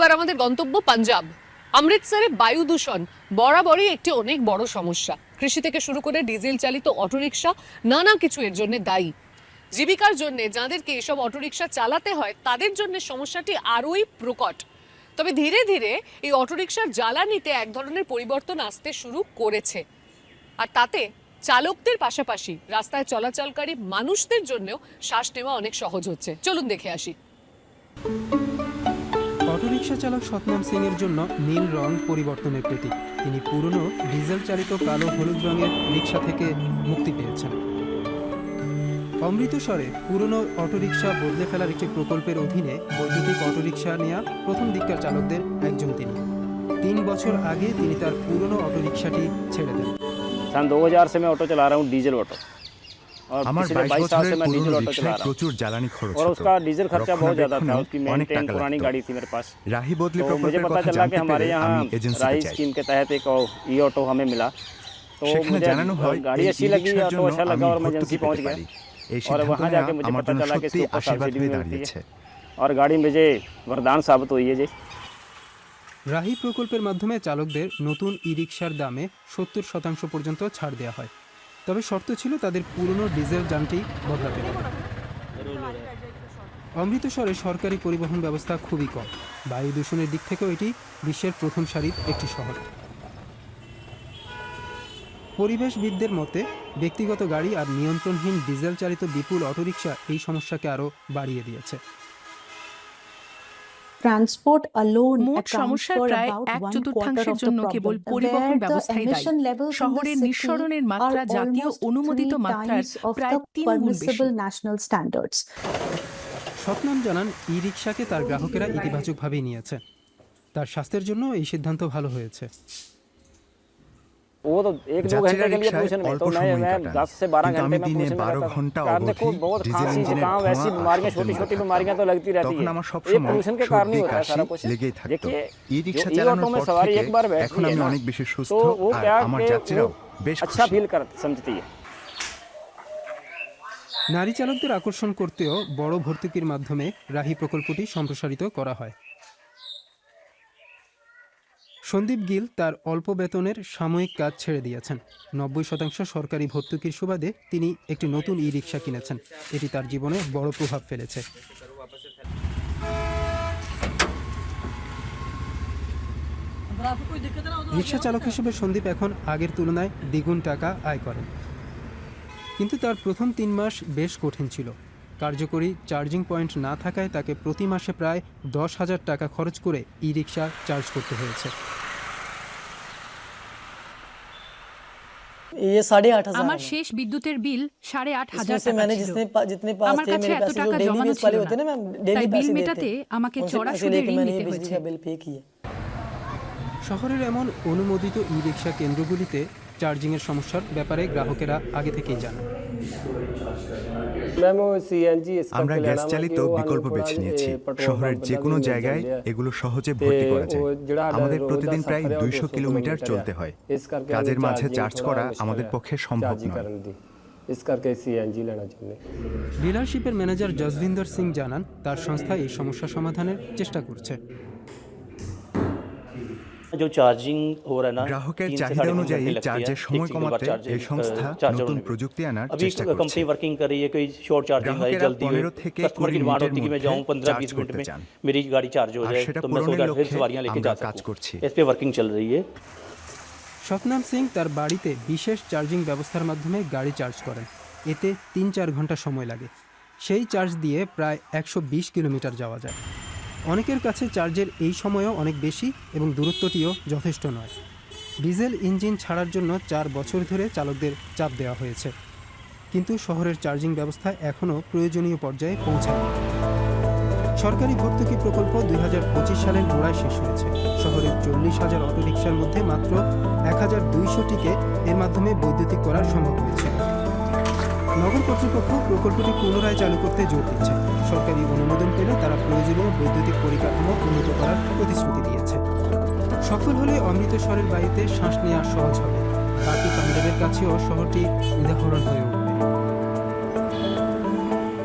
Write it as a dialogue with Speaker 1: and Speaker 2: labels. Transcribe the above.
Speaker 1: এবার আমাদের গন্তব্য পাঞ্জাব। অমৃতসরে বায়ু দূষণ, বরাবরই একটি অনেক বড় সমস্যা। কৃষি থেকে শুরু করে ডিজেল চালিত অটোরিকশা, নানা কিছু এর জন্য দায়ী। জীবিকার জন্য যাদেরকে এসব অটোরিকশা চালাতে হয়, তাদের জন্য সমস্যাটি আরোই প্রকট। তবে ধীরে ধীরে এই অটোরিকশার জ্বালানিতে এক ধরনের পরিবর্তন আসতে শুরু করেছে। আর তাতে চালকদের পাশাপাশি রাস্তায় চলাচলকারী মানুষদের জন্যও শ্বাস নেওয়া অনেক সহজ হচ্ছে। চলুন দেখে আসি।
Speaker 2: অটোরিকশা চালক সতনাম সিং এর জন্য নীল রং পরিবর্তনের প্রতীক তিনি পুরনো ডিজেল চালিত কালো হলুদ রঙের রিক্সা থেকে মুক্তি পেয়েছেন অমৃতসরে পুরনো অটোরিকশা বদলে ফেলার একটি প্রকল্পের অধীনে বৈদ্যুতিক অটোরিকশা নেওয়া প্রথম দিককার চালকদের একজন তিনি তিন বছর আগে তিনি তার পুরনো অটোরিকশাটি ছেড়ে দেন
Speaker 3: सन 2000 से मैं ऑटो चला रहा हूँ डीजल ऑटो और
Speaker 4: আমার
Speaker 3: पिछले
Speaker 4: বাইশ
Speaker 3: 22 साल से
Speaker 4: বছরের
Speaker 3: मैं डीजल
Speaker 4: পুরনো
Speaker 3: ऑटो चला
Speaker 4: রিক্সায়
Speaker 3: रहा हूँ
Speaker 4: প্রচুর জ্বালানি খরচ
Speaker 3: और
Speaker 4: হতো
Speaker 3: उसका डीजल खर्चा बहुत ज़्यादा था
Speaker 4: রক্ষণাবেক্ষণেও
Speaker 3: उसकी
Speaker 4: অনেক
Speaker 3: मेंटेन
Speaker 4: টাকা
Speaker 3: पुरानी
Speaker 4: লাগতো
Speaker 3: गाड़ी थी मेरे पास
Speaker 4: রাহি বদলি
Speaker 3: तो मुझे
Speaker 4: প্রকল্পের
Speaker 3: पता
Speaker 4: কথা
Speaker 3: चला
Speaker 4: জানতে
Speaker 3: कि हमारे
Speaker 4: পেরে
Speaker 3: यहाँ
Speaker 4: আমি এজেন্সিতে
Speaker 3: राइस
Speaker 4: যাই
Speaker 3: स्कीम के तहत एक ई ऑटो हमें मिला तो
Speaker 4: সেখানে
Speaker 3: मुझे
Speaker 4: জানানো হয়
Speaker 3: गाड़ी
Speaker 4: এই
Speaker 3: अच्छी लगी
Speaker 4: ই-রিকশার
Speaker 3: ऑटो
Speaker 4: জন্য
Speaker 3: अच्छा
Speaker 4: আমি
Speaker 3: लगा और मैं
Speaker 4: ভর্তুকি
Speaker 3: एजेंसी पहुँच
Speaker 4: পেতে
Speaker 3: गया
Speaker 4: পারি এই
Speaker 3: और
Speaker 4: সিদ্ধান্ত
Speaker 3: वहाँ
Speaker 4: নেওয়া
Speaker 3: जाके मुझे
Speaker 4: আমার
Speaker 3: पता
Speaker 4: জন্য
Speaker 3: चला कि
Speaker 4: সত্যি
Speaker 3: इसके ऊपर
Speaker 4: আশীর্বাদ
Speaker 3: सब्सिडी
Speaker 4: হয়ে
Speaker 3: मिलती
Speaker 4: দাঁড়িয়েছে
Speaker 3: है और गाड़ी मुझे वरदान साबित हुई है जी
Speaker 2: রাহি প্রকল্পের মাধ্যমে চালকদের নতুন ই রিক্সার দামে সত্তর শতাংশ পর্যন্ত ছাড় দেওয়া হয় তবে শর্ত ছিল তাদের পুরনো ডিজেল যানটি বদলাতে হবে। অমৃতসরে সরকারি পরিবহন ব্যবস্থা খুবই কম। বায়ু দূষণের দিক থেকেও এটি বিশ্বের প্রথম সারির একটি শহর। পরিবেশবিদদের মতে, ব্যক্তিগত গাড়ি আর নিয়ন্ত্রণহীন ডিজেল চালিত বিপুল অটোরিকশা এই সমস্যাকে আরও বাড়িয়ে দিয়েছে।
Speaker 5: মোট
Speaker 6: accounts
Speaker 5: সমস্যার প্রায় এক চতুর্থাংশের জন্য কেবল পরিবহন ব্যবস্থাই দায়ী। শহরের নিঃসরণের মাত্রা জাতীয় অনুমোদিত মাত্রার প্রায় তিন গুণ বেশি.
Speaker 2: সতনাম জানান ই রিক্সাকে তার গ্রাহকেরা ইতিবাচকভাবেই নিয়েছে। তার স্বাস্থ্যের জন্য এই সিদ্ধান্ত ভালো হয়েছে।
Speaker 3: वो तो एक दो
Speaker 4: যাত্রীরা
Speaker 3: घंटे के लिए
Speaker 4: রিক্সায়
Speaker 3: पोल्यूशन में
Speaker 4: অল্প
Speaker 3: तो मैं
Speaker 4: সময়
Speaker 3: मैं
Speaker 4: কাটান।
Speaker 3: दस से बारह
Speaker 4: কিন্তু
Speaker 3: घंटे
Speaker 4: আমি
Speaker 3: में
Speaker 4: দিনে
Speaker 3: पोल्यूशन में
Speaker 4: 12
Speaker 3: रहता था।
Speaker 4: ঘন্টা
Speaker 3: कारण देखो
Speaker 4: অবধি
Speaker 3: बहुत
Speaker 4: ডিজেল
Speaker 3: खांसी
Speaker 4: ইঞ্জিনের
Speaker 3: जुकाम वैसी
Speaker 4: ধোঁয়া আর
Speaker 3: बीमारियां छोटी
Speaker 4: শব্দের
Speaker 3: छोटी
Speaker 4: মধ্যে
Speaker 3: बीमारियां तो लगती रहती
Speaker 4: তখন
Speaker 3: है
Speaker 4: আমার
Speaker 3: ये
Speaker 4: সবসময়
Speaker 3: पोल्यूशन के कारण ही
Speaker 4: সর্দি
Speaker 3: होता है
Speaker 4: কাশি
Speaker 3: सारा कुछ
Speaker 4: লেগেই থাকতো
Speaker 3: देखिए
Speaker 4: ই
Speaker 3: जो
Speaker 4: রিক্সা
Speaker 3: ई ऑटो
Speaker 4: চালানোর
Speaker 3: में
Speaker 4: পর
Speaker 3: सवारी
Speaker 4: থেকে
Speaker 3: एक बार बैठ
Speaker 4: এখন
Speaker 3: गई है
Speaker 4: আমি
Speaker 3: ना,
Speaker 4: অনেক বেশি সুস্থ
Speaker 3: तो वो
Speaker 4: আর
Speaker 3: क्या
Speaker 4: আমার
Speaker 3: कि
Speaker 4: যাত্রীরাও
Speaker 3: वो
Speaker 4: বেশ
Speaker 3: अच्छा
Speaker 4: খুশি
Speaker 3: फील कर समझती है
Speaker 2: নারী চালকদের আকর্ষণ করতেও বড় ভর্তুকির মাধ্যমে রাহি প্রকল্পটি সম্প্রসারিত করা হয় সন্দীপ গিল তার অল্প বেতনের সাময়িক কাজ ছেড়ে দিয়েছেন। নব্বই শতাংশ সরকারি ভর্তুকির সুবাদে তিনি একটি নতুন ই রিক্সা কিনেছেন। এটি তার জীবনে বড় প্রভাব ফেলেছে। রিক্সা চালক হিসেবে সন্দীপ এখন আগের তুলনায় দ্বিগুণ টাকা আয় করেন। কিন্তু তার প্রথম তিন মাস বেশ কঠিন ছিল। কার্যকরী চার্জিং পয়েন্ট না থাকায় তাকে প্রতি মাসে প্রায় দশ হাজার টাকা খরচ করে ই রিক্সা চার্জ করতে হয়েছে।
Speaker 5: আমার শেষ বিদ্যুতের বিল সাড়ে আট হাজার আমার কাছে এত টাকা ছিল তাই বিল মেটাতে আমাকে চড়া সুদে ঋণ নিতে হয়েছে।
Speaker 2: শহরের এমন অনুমোদিত ই রিক্সা কেন্দ্রগুলিতে চার্জিংয়ের সমস্যার ব্যাপারে গ্রাহকেরা আগে থেকেই জানান।
Speaker 4: আমরা গ্যাস চালিত বিকল্প বেছে নিয়েছি। শহরের যে কোনো জায়গায় এগুলো সহজে ভর্তি করা যায়। আমাদের প্রতিদিন প্রায় দুইশো কিলোমিটার চলতে হয়। কাজের মাঝে চার্জ করা আমাদের পক্ষে সম্ভব নয়।
Speaker 2: ডিলারশিপের ম্যানেজার জসভিন্দর সিং জানান তার সংস্থা এই সমস্যা সমাধানের চেষ্টা করছে।
Speaker 4: গ্রাহকের চাহিদা অনুযায়ী চার্জের সময় কমাতে এই সংস্থা নতুন প্রযুক্তি আনার চেষ্টা করছে পনেরো থেকে
Speaker 7: কুড়ি
Speaker 4: মিনিটের মধ্যে চার্জ করতে চান আর সেটা পূরণের লক্ষ্যে আমরা কাজ করছি
Speaker 2: স্বপ্নাম সিং তার বাড়িতে বিশেষ চার্জিং ব্যবস্থার মাধ্যমে গাড়ি চার্জ করেন এতে তিন চার ঘণ্টা সময় লাগে সেই চার্জ দিয়ে প্রায় একশো বিশ কিলোমিটার যাওয়া যায় অনেকের কাছে চার্জের এই সময়ও অনেক বেশি এবং দূরত্বটিও যথেষ্ট নয়। ডিজেল ইঞ্জিন ছাড়ার জন্য চার বছর ধরে চালকদের চাপ দেওয়া হয়েছে। কিন্তু শহরের চার্জিং ব্যবস্থা এখনও প্রয়োজনীয় পর্যায়ে পৌঁছায়নি। সরকারি ভর্তুকি প্রকল্প দুই হাজার পঁচিশ সালের গোড়ায় শেষ হয়েছে। শহরের চল্লিশ হাজার অটোরিকশার মধ্যে মাত্র এক হাজার দুইশোটিকে এর মাধ্যমে বৈদ্যুতিক করা সম্ভব হয়েছে। নগর কর্তৃপক্ষ প্রকল্পটি পুনরায় চালু করতে জোর দিচ্ছে। সরকারি অনুমোদন পেলে তারা প্রয়োজনীয় বৈদ্যুতিক পরিকাঠামো উন্নত করার প্রতিশ্রুতি দিয়েছে। সফল হলে অমৃতসরের বাড়িতে শ্বাস নেওয়া সহজ হবে। বাকি পাঞ্জাবের কাছেও শহরটি উদাহরণ হয়ে উঠবে।